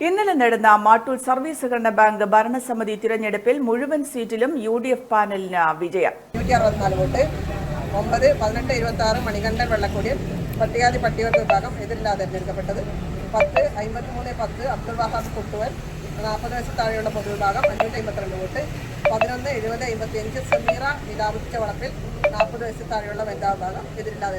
ഇന്നലെ നടന്ന മാട്ടൂൽ സർവീസ് സഹകരണ ബാങ്ക് ഭരണസമിതി തിരഞ്ഞെടുപ്പിൽ മുഴുവൻ സീറ്റിലും യു ഡി എഫ് പാനലിന് വിജയം. വോട്ട് ഒമ്പത് പതിനെട്ട് ഇരുപത്തി ആറ് മണികണ്ഠൻ വെള്ളക്കൊടിയൻ പട്ടികാതി പട്ടികവർഗ വിഭാഗം എതിരില്ലാതെ തിരഞ്ഞെടുക്കപ്പെട്ടത്. പത്ത് അമ്പത്തിമൂന്ന് പത്ത് അബ്ദുൾ വഹാബ് കുട്ടുവൻ നാൽപ്പത് വയസ്സ് താഴെയുള്ള പൊതുവിഭാഗം അഞ്ഞൂറ്റി അമ്പത്തിരണ്ട് വോട്ട് പതിനൊന്ന് എഴുപത് അമ്പത്തി അഞ്ച് സമീറ നിലാവുച്ച വളപ്പിൽ നാൽപ്പത് വയസ്സ് താഴെയുള്ള വനിതാ വിഭാഗം എതിരില്ലാതെ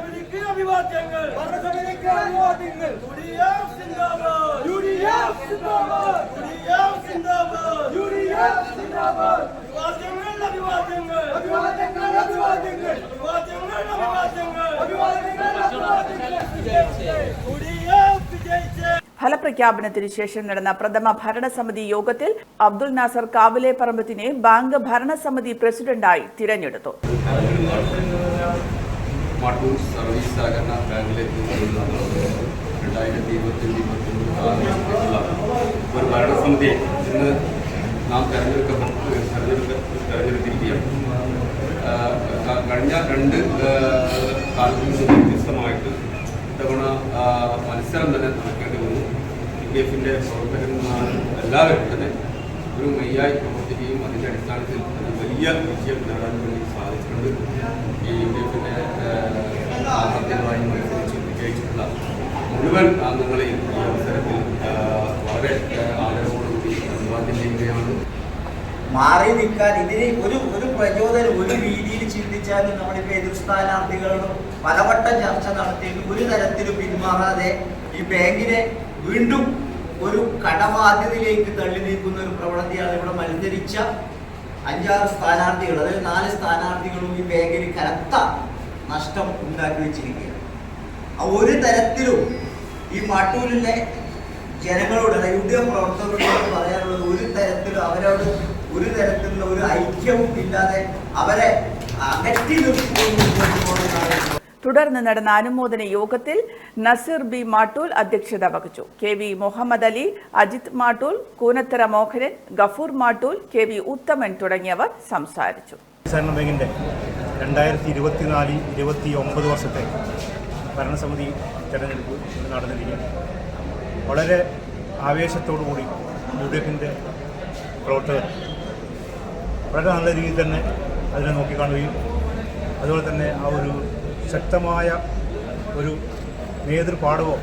തിരഞ്ഞെടുക്കപ്പെട്ടത് ഫലപ്രഖ്യാപനത്തിന് ശേഷം നടന്ന പ്രഥമ ഭരണസമിതി യോഗത്തിൽ അബ്ദുൽ നാസർ കാവിലെ പറമ്പത്തിനെ ബാങ്ക് ഭരണസമിതി പ്രസിഡന്റായി തിരഞ്ഞെടുത്തു. മാട്ടൂർ സർവീസ് സഹകരണ ബാങ്കിലേക്ക് രണ്ടായിരത്തി ഇരുപത്തിയഞ്ച് ഇരുപത്തിമൂന്ന് കാലഘട്ടത്തിലുള്ള ഒരു ഭരണസമിതിയെ ഇന്ന് നാം തെരഞ്ഞെടുക്കപ്പെട്ട് തെരഞ്ഞെടുക്ക തെരഞ്ഞെടുത്തിരിക്കുകയാണ്. കഴിഞ്ഞ രണ്ട് കാലത്തിൽ നിന്ന് വ്യത്യസ്തമായിട്ട് ഇത്തവണ മത്സരം തന്നെ നടക്കേണ്ടി വന്നു. യു ഡി എഫിന്റെ പ്രവർത്തകന്മാർ എല്ലാവരും തന്നെ ഒരു മെയ്യായി പ്രവർത്തിക്കുകയും അതിന്റെ അടിസ്ഥാനത്തിൽ വലിയ വിജയം നേടാൻ വേണ്ടി സാധിച്ചിട്ടുണ്ട്. ഈ യു എഫിന്റെ വിജയിച്ചിട്ടുള്ള മുഴുവൻ അംഗങ്ങളെയും ഈ അവസരത്തിൽ വളരെ ആദരവോടുകൂടി മാറി നിൽക്കാൻ ഇതിന് ഒരു ഒരു പ്രചോദനം ഒരു രീതിയിൽ ചിന്തിച്ചാലും നമ്മളിപ്പോൾ എതിർ സ്ഥാനാർത്ഥികളോടും പലവട്ടം ചർച്ച നടത്തിയിട്ട് ഒരു തരത്തിലും പിന്മാറാതെ ഈ ബാങ്കിനെ വീണ്ടും ഒരു കടബാധ്യതയിലേക്ക് തള്ളി നീക്കുന്ന ഒരു പ്രവണതയാണ് ഇവിടെ മത്സരിച്ച അഞ്ചാറ് സ്ഥാനാർത്ഥികൾ അതായത് നാല് സ്ഥാനാർത്ഥികളും ഈ ബാങ്കിന് കനത്ത നഷ്ടം ഉണ്ടാക്കി വെച്ചിരിക്കുകയാണ്. ആ ഒരു തരത്തിലും ഈ മാട്ടൂരിലെ ജനങ്ങളോട് യു ഡി എഫ് പ്രവർത്തകരോട് പറയാനുള്ളത് ഒരു തരത്തിലും അവരോട് ഒരു തരത്തിലുള്ള ഒരു ഐക്യവും ഇല്ലാതെ അവരെ അകറ്റി നിർത്തി തുടർന്ന് നടന്ന അനുമോദന യോഗത്തിൽ നസീർ ബി മാട്ടൂൽ അധ്യക്ഷത വഹിച്ചു. K V Muhammad Ali Ajith Mattool Koonathara Mohanan Gafoor Mattool K V Uthaman തുടങ്ങിയവർ സംസാരിച്ചു. ബാങ്കിന്റെ രണ്ടായിരത്തി ഇരുപത്തിനാല് ഇരുപത്തി ഒമ്പത് വർഷത്തെ ഭരണസമിതി തെരഞ്ഞെടുപ്പ് ഇന്ന് നടന്നിരിക്കുകയാണ് വളരെ ആവേശത്തോടു കൂടി യു ഡി എഫിന്റെ പ്രവർത്തകർ വളരെ നല്ല രീതിയിൽ തന്നെ അതിനെ നോക്കിക്കാണുകയും അതുപോലെ തന്നെ ആ ഒരു ശക്തമായ ഒരു നേതൃപാടവോ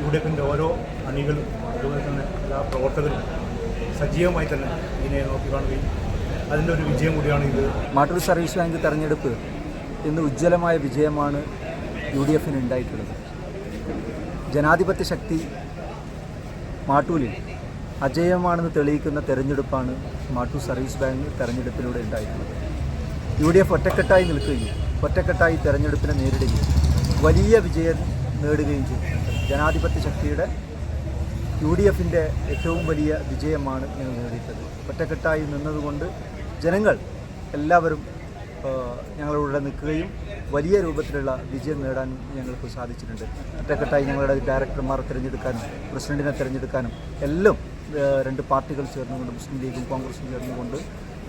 യു ഡി എഫിന്റെ ഓരോ അണികളും അതുപോലെ തന്നെ എല്ലാ പ്രവർത്തകരും സജീവമായി തന്നെ ഇതിനെ നോക്കിക്കാണുകയും അതിന്റെ ഒരു വിജയം കൂടിയാണ് ഇത്. മാട്ടൂർ സർവീസ് ബാങ്ക് തെരഞ്ഞെടുപ്പ് ഇന്ന് ഉജ്ജ്വലമായ വിജയമാണ് യു ഡി എഫിന് ഉണ്ടായിട്ടുള്ളത്. ജനാധിപത്യ ശക്തി മാട്ടൂലിൽ അജയമാണെന്ന് തെളിയിക്കുന്ന തെരഞ്ഞെടുപ്പാണ് മാട്ടു സർവീസ് ബാങ്ക് തെരഞ്ഞെടുപ്പിലൂടെ ഉണ്ടായിട്ടുള്ളത്. യു ഡി എഫ് ഒറ്റക്കെട്ടായി നിൽക്കുകയും ഒറ്റക്കെട്ടായി തെരഞ്ഞെടുപ്പിനെ നേരിടുകയും വലിയ വിജയം നേടുകയും ചെയ്തിട്ടുണ്ട് ജനാധിപത്യ ശക്തിയുടെ യു ഡി എഫിന്റെ ഏറ്റവും വലിയ വിജയമാണ് ഞങ്ങൾ നേടിയിട്ടുള്ളത്. ഒറ്റക്കെട്ടായി നിന്നതുകൊണ്ട് ജനങ്ങൾ എല്ലാവരും ഇവിടെ നിൽക്കുകയും വലിയ രൂപത്തിലുള്ള വിജയം നേടാൻ ഞങ്ങൾക്ക് സാധിച്ചിട്ടുണ്ട്. ഒറ്റക്കെട്ടായി ഞങ്ങളുടെ ഡയറക്ടർമാർ തിരഞ്ഞെടുക്കാനും പ്രസിഡന്റിനെ തിരഞ്ഞെടുക്കാനും എല്ലാം രണ്ട് പാർട്ടികൾ ചേർന്നുകൊണ്ട് മുസ്ലിം ലീഗും കോൺഗ്രസും ചേർന്നുകൊണ്ട്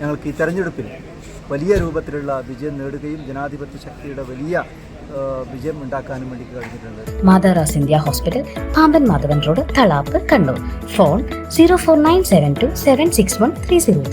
ഞങ്ങൾക്ക് ഈ തെരഞ്ഞെടുപ്പിൽ വലിയ രൂപത്തിലുള്ള വിജയം നേടുകയും ജനാധിപത്യ ശക്തിയുടെ വലിയ വിജയം ഉണ്ടാക്കാനും വേണ്ടി കഴിഞ്ഞിട്ടുണ്ട്. മാതാറാസ് India hospital Pamban Madhavan road Thalap Kannur. Phone zero four nine seven two seven six one three zero three